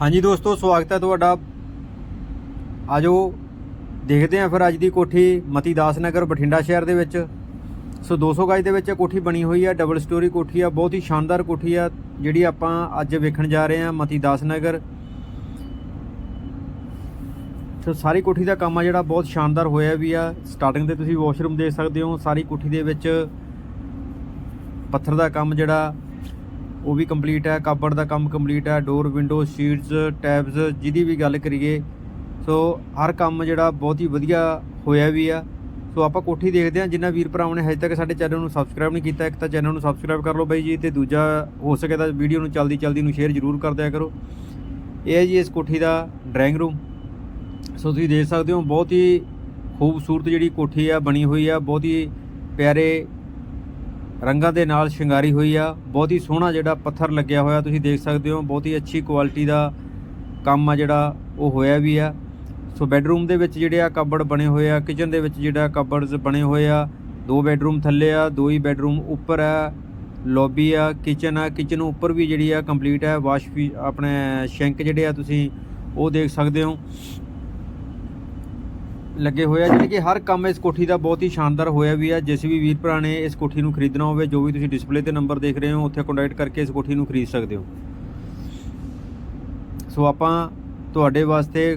ਹਾਂਜੀ ਦੋਸਤੋ, ਸਵਾਗਤ ਹੈ ਤੁਹਾਡਾ। ਆਜੋ, ਦੇਖਦੇ ਹਾਂ ਫਿਰ ਅੱਜ ਦੀ ਕੋਠੀ ਮਤੀ ਦਾਸ ਨਗਰ ਬਠਿੰਡਾ ਸ਼ਹਿਰ ਦੇ ਵਿੱਚ। ਸੋ 200 ਗਜ ਦੇ ਵਿੱਚ ਇਹ ਕੋਠੀ ਬਣੀ ਹੋਈ ਹੈ ਡਬਲ ਸਟੋਰੀ ਕੋਠੀ ਆ, ਬਹੁਤ ਹੀ ਸ਼ਾਨਦਾਰ ਕੋਠੀ ਆ, ਜਿਹੜੀ ਆਪਾਂ ਅੱਜ ਵੇਖਣ ਜਾ ਰਹੇ ਹਾਂ ਮਤੀ ਦਾਸ ਨਗਰ ਸੋ ਸਾਰੀ ਕੋਠੀ ਦਾ ਕੰਮ ਆ ਜਿਹੜਾ ਬਹੁਤ ਸ਼ਾਨਦਾਰ ਹੋਇਆ ਵੀ ਆ। ਸਟਾਰਟਿੰਗ ਤੇ ਤੁਸੀਂ ਵਾਸ਼ਰੂਮ ਦੇਖ ਸਕਦੇ ਹੋ, ਸਾਰੀ ਕੋਠੀ ਦੇ ਵਿੱਚ ਪੱਥਰ ਦਾ ਕੰਮ ਜਿਹੜਾ ਉਹ ਵੀ ਕੰਪਲੀਟ ਹੈ ਕਾਬੜ ਦਾ ਕੰਮ ਕੰਪਲੀਟ ਹੈ ਡੋਰ ਵਿੰਡੋ ਸ਼ੀਟਸ ਟੈਬਸ ਜਿਹਦੀ ਵੀ ਗੱਲ ਕਰੀਏ, ਸੋ ਹਰ ਕੰਮ ਜਿਹੜਾ ਬਹੁਤ ਹੀ ਵਧੀਆ ਹੋਇਆ ਵੀ ਆ। ਸੋ ਆਪਾਂ ਕੋਠੀ ਦੇਖਦੇ ਹਾਂ ਜਿਨ੍ਹਾਂ ਵੀਰ ਭਰਾਵਾਂ ਨੇ ਹਜੇ ਤੱਕ ਸਾਡੇ ਚੈਨਲ ਨੂੰ ਸਬਸਕ੍ਰਾਈਬ ਨਹੀਂ ਕੀਤਾ, ਇੱਕ ਤਾਂ ਚੈਨਲ ਨੂੰ ਸਬਸਕ੍ਰਾਈਬ ਕਰ ਲਓ ਬਾਈ ਜੀ ਤੇ ਦੂਜਾ ਹੋ ਸਕੇ ਤਾਂ ਵੀਡੀਓ ਨੂੰ ਜਲਦੀ ਜਲਦੀ ਨੂੰ ਸ਼ੇਅਰ ਜ਼ਰੂਰ ਕਰ ਦਿਆ ਕਰੋ। ਇਹ ਹੈ ਜੀ ਇਸ ਕੋਠੀ ਦਾ ਡਰਾਇੰਗ ਰੂਮ ਸੋ ਤੁਸੀਂ ਦੇਖ ਸਕਦੇ ਹੋ, ਬਹੁਤ ਹੀ ਖੂਬਸੂਰਤ ਜਿਹੜੀ ਕੋਠੀ ਆ, ਬਣੀ ਹੋਈ ਆ, ਬਹੁਤ ਹੀ ਪਿਆਰੇ ਰੰਗਾਂ ਦੇ ਨਾਲ ਸ਼ਿੰਗਾਰੀ ਹੋਈ ਆ। ਬਹੁਤ ਹੀ ਸੋਹਣਾ ਜਿਹੜਾ ਪੱਥਰ ਲੱਗਿਆ ਹੋਇਆ ਤੁਸੀਂ ਦੇਖ ਸਕਦੇ ਹੋ। ਬਹੁਤ ਹੀ ਅੱਛੀ ਕੁਆਲਿਟੀ ਦਾ ਕੰਮ ਆ ਜਿਹੜਾ, ਉਹ ਹੋਇਆ ਵੀ ਆ। ਸੋ ਬੈੱਡਰੂਮ ਦੇ ਵਿੱਚ ਜਿਹੜੇ ਆ ਕਬੜ ਬਣੇ ਹੋਏ ਆ ਕਿਚਨ ਦੇ ਵਿੱਚ ਜਿਹੜਾ ਕਬੜਸ ਬਣੇ ਹੋਏ ਆ, ਦੋ ਬੈੱਡਰੂਮ ਥੱਲੇ ਆ, ਦੋ ਹੀ ਬੈੱਡਰੂਮ ਉੱਪਰ ਆ ਲੌਬੀ ਆ ਕਿਚਨ ਆ। ਕਿਚਨ ਉੱਪਰ ਵੀ ਜਿਹੜੀ ਆ ਕੰਪਲੀਟ ਹੈ ਵਾਸ਼ ਵੀ ਆਪਣੇ ਸ਼ੈਂਕ ਜਿਹੜੇ ਆ ਤੁਸੀਂ ਉਹ ਦੇਖ ਸਕਦੇ ਹੋ। ਲੱਗੇ ਹੋਏ ਆ ਜਿਹੜੇ ਕਿ ਹਰ ਕੰਮ ਇਸ ਕੋਠੀ ਦਾ ਬਹੁਤ ਹੀ ਸ਼ਾਨਦਾਰ ਹੋਇਆ ਵੀ ਆ। ਜਿਸ ਵੀ ਵੀਰ ਭਰਾ ਨੇ ਇਸ ਕੋਠੀ ਨੂੰ ਖਰੀਦਣਾ ਹੋਵੇ, ਜੋ ਵੀ ਤੁਸੀਂ ਡਿਸਪਲੇ ਤੇ ਨੰਬਰ ਦੇਖ ਰਹੇ ਹੋ, ਉੱਥੇ ਕੰਟੈਕਟ ਕਰਕੇ ਇਸ ਕੋਠੀ ਨੂੰ ਖਰੀਦ ਸਕਦੇ ਹੋ। ਸੋ ਆਪਾਂ ਤੁਹਾਡੇ ਵਾਸਤੇ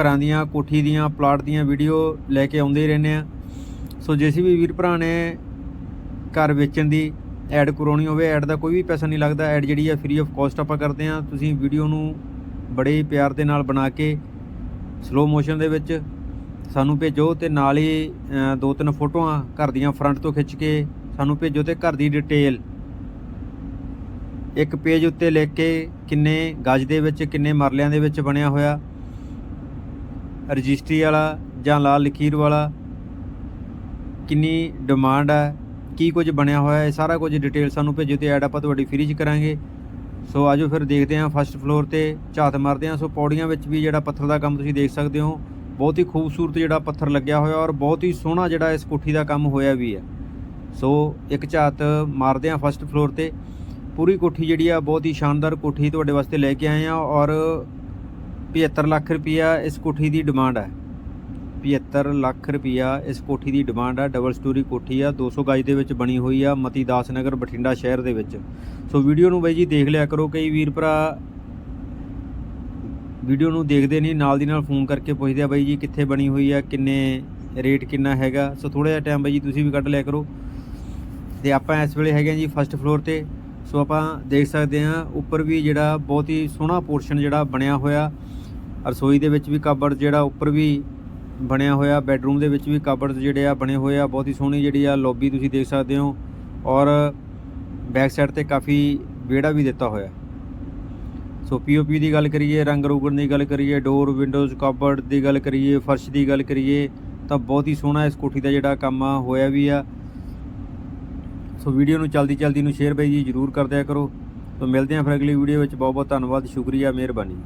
ਘਰਾਂ ਦੀਆਂ, ਕੋਠੀ ਦੀਆਂ ਪਲਾਟ ਦੀਆਂ ਵੀਡੀਓ ਲੈ ਕੇ ਆਉਂਦੇ ਹੀ ਰਹਿੰਦੇ ਆ। ਸੋ ਜਿਸ ਵੀ ਵੀਰ ਭਰਾ ਨੇ ਘਰ ਵੇਚਣ ਦੀ ਐਡ ਕਰਾਉਣੀ ਹੋਵੇ ਐਡ ਦਾ ਕੋਈ ਵੀ ਪੈਸਾ ਨਹੀਂ ਲੱਗਦਾ। ਐਡ ਜਿਹੜੀ ਆ ਫ੍ਰੀ ਆਫ ਕਾਸਟ ਆਪਾਂ ਕਰਦੇ ਆ। ਤੁਸੀਂ ਵੀਡੀਓ ਨੂੰ ਬੜੇ ਹੀ ਪਿਆਰ ਦੇ ਨਾਲ ਬਣਾ ਕੇ ਸਲੋ ਮੋਸ਼ਨ ਦੇ ਵਿੱਚ ਸਾਨੂੰ ਭੇਜੋ ਤੇ ਨਾਲ ਹੀ ਦੋ ਤਿੰਨ ਫੋਟੋਆਂ ਘਰ ਦੀਆਂ ਫਰੰਟ ਤੋਂ ਖਿੱਚ ਕੇ ਸਾਨੂੰ ਭੇਜੋ ਤੇ ਘਰ ਦੀ ਡਿਟੇਲ ਇੱਕ ਪੇਜ ਉੱਤੇ ਲਿਖ ਕੇ ਕਿੰਨੇ ਗਜ ਦੇ ਵਿੱਚ, ਕਿੰਨੇ ਮਰਲਿਆਂ ਦੇ ਵਿੱਚ ਬਣਿਆ ਹੋਇਆ। ਰਜਿਸਟਰੀ ਵਾਲਾ ਜਾਂ ਲਾਲ ਲਕੀਰ ਵਾਲਾ, ਕਿੰਨੀ ਡਿਮਾਂਡ ਹੈ ਕੀ ਕੁਝ ਬਣਿਆ ਹੋਇਆ, ਇਹ ਸਾਰਾ ਕੁਝ ਡਿਟੇਲ ਸਾਨੂੰ ਭੇਜੋ ਤੇ ਐਡ ਆਪਾਂ ਤੁਹਾਡੀ ਫ੍ਰੀ ਚ ਕਰਾਂਗੇ। ਸੋ ਆਜੋ ਫਿਰ ਦੇਖਦੇ ਹਾਂ ਫਸਟ ਫਲੋਰ ਤੇ ਝਾਤ ਮਾਰਦੇ ਹਾਂ। ਸੋ ਪੌੜੀਆਂ ਵਿੱਚ ਵੀ ਜਿਹੜਾ ਪੱਥਰ ਦਾ ਕੰਮ ਤੁਸੀਂ ਦੇਖ ਸਕਦੇ ਹੋ ਬਹੁਤ ਹੀ ਖੂਬਸੂਰਤ ਜਿਹੜਾ ਪੱਥਰ ਲੱਗਿਆ ਹੋਇਆ ਔਰ ਬਹੁਤ ਹੀ ਸੋਹਣਾ ਜਿਹੜਾ ਇਸ ਕੋਠੀ ਦਾ ਕੰਮ ਹੋਇਆ ਵੀ ਹੈ। ਸੋ ਇੱਕ ਝਾਤ ਮਾਰਦੇ ਹਾਂ ਫਸਟ ਫਲੋਰ ਤੇ। ਪੂਰੀ ਕੋਠੀ ਜਿਹੜੀ ਆ ਬਹੁਤ ਹੀ ਸ਼ਾਨਦਾਰ ਕੋਠੀ ਤੁਹਾਡੇ ਵਾਸਤੇ ਲੈ ਕੇ ਆਏ ਆ ਔਰ 75 ਲੱਖ ਰੁਪਿਆ ਇਸ ਕੋਠੀ ਦੀ ਡਿਮਾਂਡ ਹੈ। 75 ਲੱਖ ਰੁਪਿਆ ਇਸ ਕੋਠੀ ਦੀ ਡਿਮਾਂਡ ਆ ਡਬਲ ਸਟੋਰੀ ਕੋਠੀ ਆ 200 ਗਜ ਦੇ ਵਿੱਚ ਬਣੀ ਹੋਈ ਆ ਮਤੀ ਦਾਸ ਨਗਰ ਬਠਿੰਡਾ ਸ਼ਹਿਰ ਦੇ ਵਿੱਚ। ਸੋ ਵੀਡੀਓ ਨੂੰ ਬਾਈ ਜੀ ਦੇਖ ਲਿਆ ਕਰੋ ਕਈ ਵੀਰ ਭਰਾ ਵੀਡੀਓ ਨੂੰ ਦੇਖਦੇ ਨਹੀਂ, ਨਾਲ ਦੀ ਨਾਲ ਫੋਨ ਕਰਕੇ ਪੁੱਛਦੇ ਆ ਬਾਈ ਜੀ ਕਿੱਥੇ ਬਣੀ ਹੋਈ ਆ, ਕਿੰਨੇ ਰੇਟ ਕਿੰਨਾ ਹੈਗਾ। ਸੋ ਥੋੜਾ ਜਿਹਾ ਟਾਈਮ ਬਾਈ ਜੀ ਤੁਸੀਂ ਵੀ ਕੱਢ ਲਿਆ ਕਰੋ। ਤੇ ਆਪਾਂ ਇਸ ਵੇਲੇ ਹੈਗੇ ਆ ਜੀ ਫਸਟ ਫਲੋਰ ਤੇ। ਸੋ ਆਪਾਂ ਦੇਖ ਸਕਦੇ ਹਾਂ ਉੱਪਰ ਵੀ ਜਿਹੜਾ ਬਹੁਤ ਹੀ ਸੋਹਣਾ ਪੋਰਸ਼ਨ ਜਿਹੜਾ ਬਣਿਆ ਹੋਇਆ। ਰਸੋਈ ਦੇ ਵਿੱਚ ਵੀ ਕਬਰਡ ਜਿਹੜਾ ਉੱਪਰ ਵੀ ਬਣਿਆ ਹੋਇਆ ਬੈੱਡਰੂਮ ਦੇ ਵਿੱਚ ਵੀ ਕਬਰਡ ਜਿਹੜੇ ਆ ਬਣੇ ਹੋਏ ਆ। ਬਹੁਤ ਹੀ ਸੋਹਣੀ ਜਿਹੜੀ ਆ ਲੌਬੀ ਤੁਸੀਂ ਦੇਖ ਸਕਦੇ ਹੋ। ਔਰ ਬੈਕ ਸਾਈਡ ਤੇ ਕਾਫੀ ਵਿਹੜਾ ਵੀ ਦਿੱਤਾ ਹੋਇਆ। ਸੋ ਪੀਓਪੀ ਦੀ ਗੱਲ ਕਰੀਏ, ਰੰਗ ਰੋਗਣ ਦੀ ਗੱਲ ਕਰੀਏ ਡੋਰ ਵਿੰਡੋਜ਼ ਕਬਰਡ ਦੀ ਗੱਲ ਕਰੀਏ, ਫਰਸ਼ ਦੀ ਗੱਲ ਕਰੀਏ, ਤਾਂ ਬਹੁਤ ਹੀ ਸੋਹਣਾ ਇਸ ਕੋਠੀ ਦਾ ਜਿਹੜਾ ਕੰਮ ਆ, ਹੋਇਆ ਵੀ ਆ। ਸੋ ਵੀਡੀਓ ਨੂੰ ਜਲਦੀ ਜਲਦੀ ਨੂੰ ਸ਼ੇਅਰ ਬਾਈ ਜੀ ਜਰੂਰ ਕਰ ਦਿਆ ਕਰੋ। ਸੋ ਮਿਲਦੇ ਹਾਂ ਫਿਰ ਅਗਲੀ ਵੀਡੀਓ ਵਿੱਚ। ਬਹੁਤ ਬਹੁਤ ਧੰਨਵਾਦ, ਸ਼ੁਕਰੀਆ, ਮਿਹਰਬਾਨੀ।